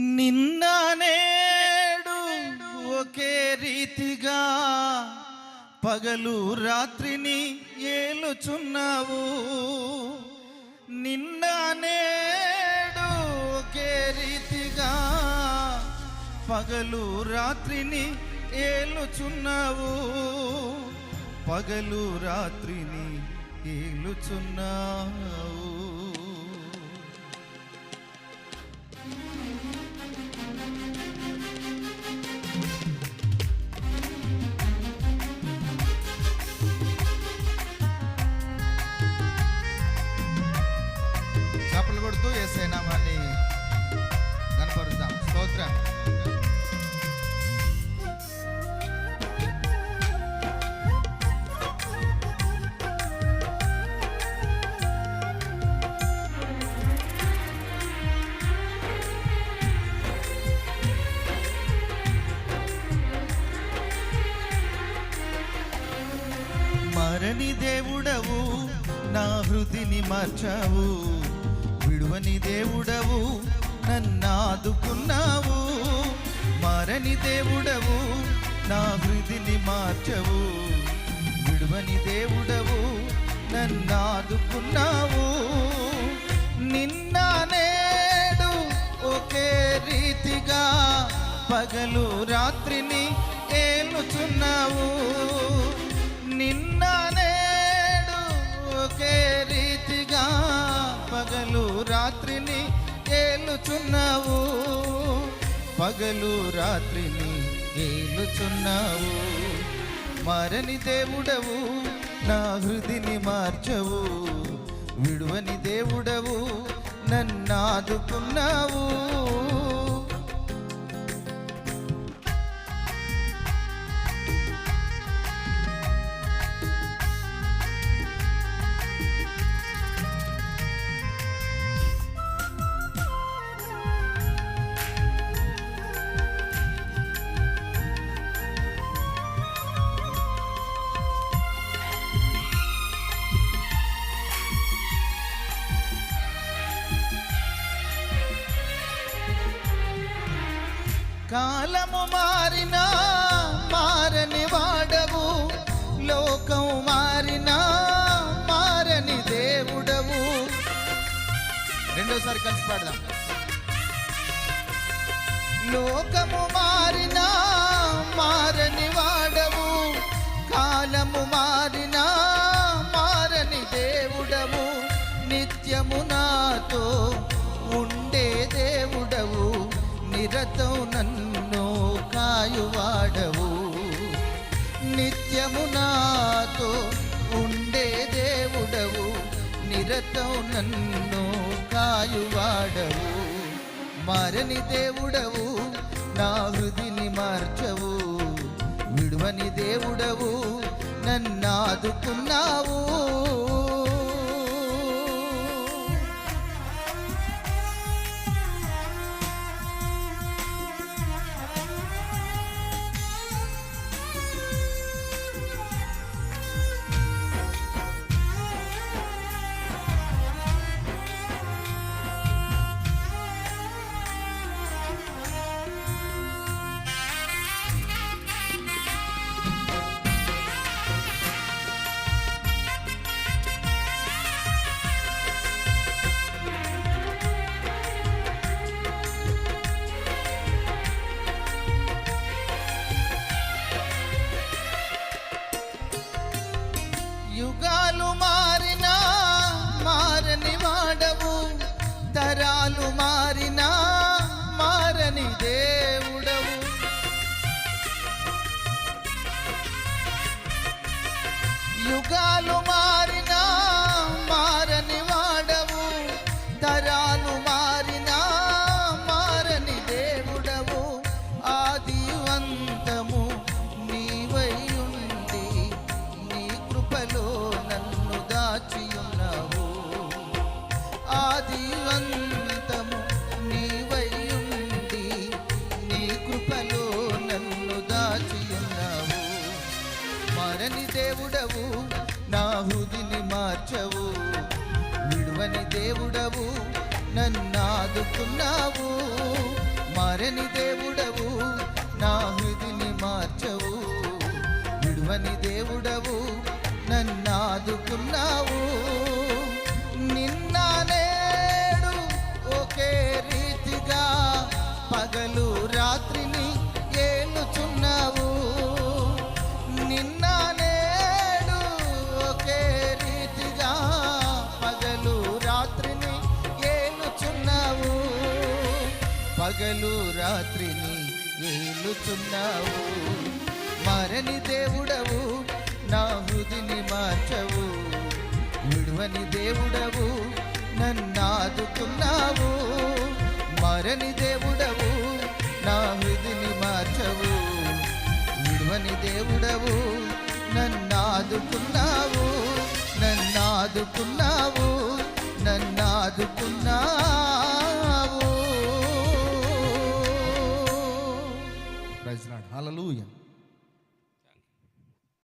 నిన్న నేడు ఒకే రీతిగా పగలు రాత్రిని ఏలుచున్నావు. నిన్న నేడు ఒకే రీతిగా పగలు రాత్రిని ఏలుచున్నావు. పగలు రాత్రిని ఏలుచున్నావు. చేపలు కొడుతూ ఏసై నామాన్ని కనపరుద్దాం. స్తోత్రం. మరణి దేవుడవు నా హృదిని మార్చావు. విడువని దేవుడవు నన్నాదుకున్నావు. మరణి దేవుడవు నా హృదిని మార్చవు. విడువని దేవుడవు నన్నాదుకున్నావు. నిన్న నేడు ఒకే రీతిగా పగలు రాత్రిని ఏలుచున్నావు. నిన్న నేడు ఒకే ఏలుచున్నావు? పగలు రాత్రిని ఏలుచున్నావు? మరని దేవుడవు నా హృదిని మార్చవు. విడువని దేవుడవు నన్నాదుకున్నావు కాలము మారినా మారని వాడవు లోకం మారినా మారని దేవుడవు. రెండోసారి కలిసి పాడదాం. లోకము మారినా మారని వాడవు కాలము మారినా మారని దేవుడవు. నిత్యము నాతో నిరతం నన్ను కాయువాడవు. నిత్యము నాతో ఉండే దేవుడవు. నిరతం నన్ను కాయువాడవు. మారని దేవుడవు నా హృదిని మార్చవు. విడువని దేవుడవు నన్నాదుకున్నావు మారని తరాలు మారినా మారని దేవుడవు. యుగాలు దేవుడవు నా హృదిని మార్చవు. విడువని దేవుడవు నన్నాదుకున్నావు. మారని దేవుడవు నా హృదిని మార్చవు. విడువని దేవుడవు నన్నాదుకున్నావు. పగలు రాత్రిని ఏలుచున్నావు మరని దేవుడవు నా హృదిని మార్చవు. విడువని దేవుడవు నన్నాదుకున్నావు మరని దేవుడవు నా హృదిని మార్చవు. విడువని దేవుడవు నన్నాదుకున్నావు నన్నాదుకున్నావు నన్ను Aleluia.